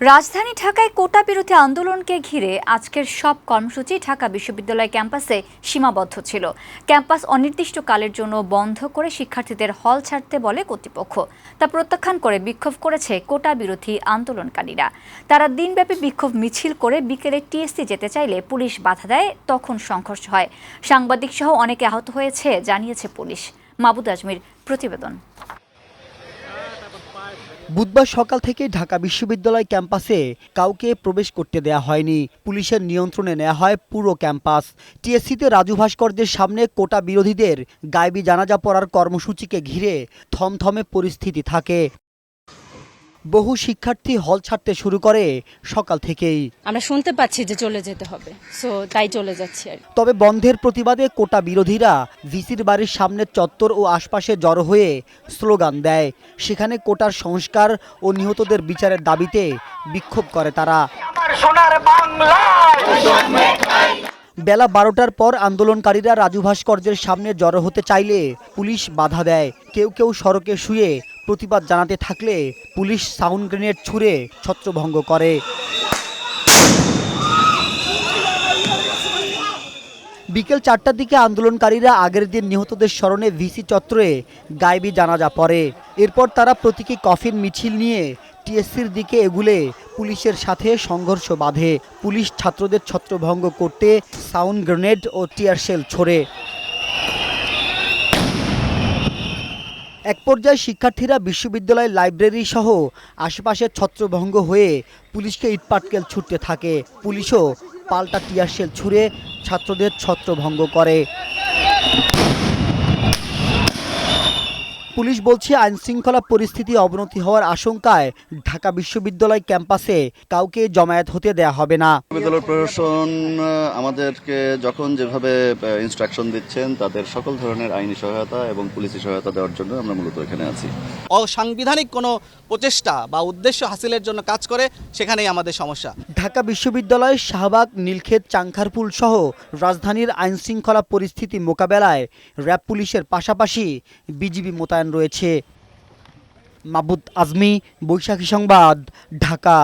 রাজধানী ঢাকায় কোটা বিরোধী আন্দোলনকে ঘিরে আজকের সব কর্মসূচি ঢাকা বিশ্ববিদ্যালয় ক্যাম্পাসে সীমাবদ্ধ ছিল। ক্যাম্পাস অনির্দিষ্টকালের জন্য বন্ধ করে শিক্ষার্থীদের হল ছাড়তে বলে কর্তৃপক্ষ। তা প্রত্যাখ্যান করে বিক্ষোভ করেছে কোটা বিরোধী আন্দোলনকারীরা। তারা দিনব্যাপী বিক্ষোভ মিছিল করে বিকেলে টিএসসি যেতে চাইলে পুলিশ বাধা দেয়, তখন সংঘর্ষ হয়। সাংবাদিক সহ অনেকে আহত হয়েছে, জানিয়েছে পুলিশ। মাবুদ আজমির প্রতিবেদন। বুধবার সকাল থেকে ঢাকা বিশ্ববিদ্যালয় ক্যাম্পাসে কাউকে প্রবেশ করতে দেয়া হয়নি। পুলিশের নিয়ন্ত্রণে নেওয়া হয় পুরো ক্যাম্পাস। টিএসসিতে রাজু ভাস্করদের সামনে কোটা বিরোধীদের গায়েবী জানাজা পড়ার কর্মসূচিকে ঘিরে থমথমে পরিস্থিতি থাকে। বহু শিক্ষার্থী হল ছাড়তে শুরু করে সকাল থেকেই। আমরা শুনতে পাচ্ছি যে চলে যেতে হবে। সো তাই চলে যাচ্ছি আর তবে বন্ধের প্রতিবাদে কোটা বিরোধীরা ভিসির বাড়ির সামনে চত্বর ও আশপাশে জড়ো হয়ে স্লোগান দেয়। সেখানে কোটার সংস্কার ও নিহতদের বিচারের দাবিতে বিক্ষোভ করে তারা। সোনার বেলা বারোটার পর আন্দোলনকারীরা রাজু ভাস্কর্যের সামনে জড়ো হতে চাইলে পুলিশ বাধা দেয়। কেউ কেউ সড়কে শুয়ে প্রতিবাদ জানাতে থাকলে পুলিশ সাউন্ড গ্রেনেড ছুড়ে ছত্রভঙ্গ করে। বিকেল চারটার দিকে আন্দোলনকারীরা আগের দিন নিহতদের স্মরণে ভিসি চত্বরে গায়েবী জানাজা পড়ে। এরপর তারা প্রতীকী কফিন, মিছিল নিয়ে টিএসসির দিকে এগুলে পুলিশের সাথে সংঘর্ষ বাঁধে। পুলিশ ছাত্রদের ছত্রভঙ্গ করতে সাউন্ড গ্রেনেড ও টিয়ারশেল ছোড়ে। এক পর্যায়ে শিক্ষার্থীরা বিশ্ববিদ্যালয় লাইব্রেরি সহ আশেপাশে ছত্রভঙ্গ হয়ে পুলিশকে ইটপাটকেল ছুটতে থাকে। পুলিশও পাল্টা টিয়ারশেল ছুড়ে ছাত্রদের ছত্রভঙ্গ করে। পুলিশ বলছে আইন শৃঙ্খলা পরিস্থিতি অবনতি হওয়ার আশঙ্কায় ঢাকা বিশ্ববিদ্যালয় ক্যাম্পাসে কাউকে জমায়েত হতে দেয়া হবে না। বিদ্যালয় প্রশাসন আমাদেরকে যখন যেভাবে ইনস্ট্রাকশন দিচ্ছেন তাদের সকল ধরনের আইনি সহায়তা এবং পুলিশি সহায়তা দেওয়ার জন্য আমরা মূলত এখানে আছি। অসাংবিধানিক কোনো প্রচেষ্টা বা উদ্দেশ্য হাসিলের জন্য কাজ করে সেখানেই আমাদের সমস্যা। ঢাকা বিশ্ববিদ্যালয় শাহবাগ নীলক্ষেত চাংখারপুল সহ রাজধানীর আইন শৃঙ্খলা পরিস্থিতি মোকাবেলায় র্যাব পুলিশের পাশাপাশি বিজিবি মোতায়েন রয়েছে। মাবুদ আজমি বৈশাখী সংবাদ ঢাকা।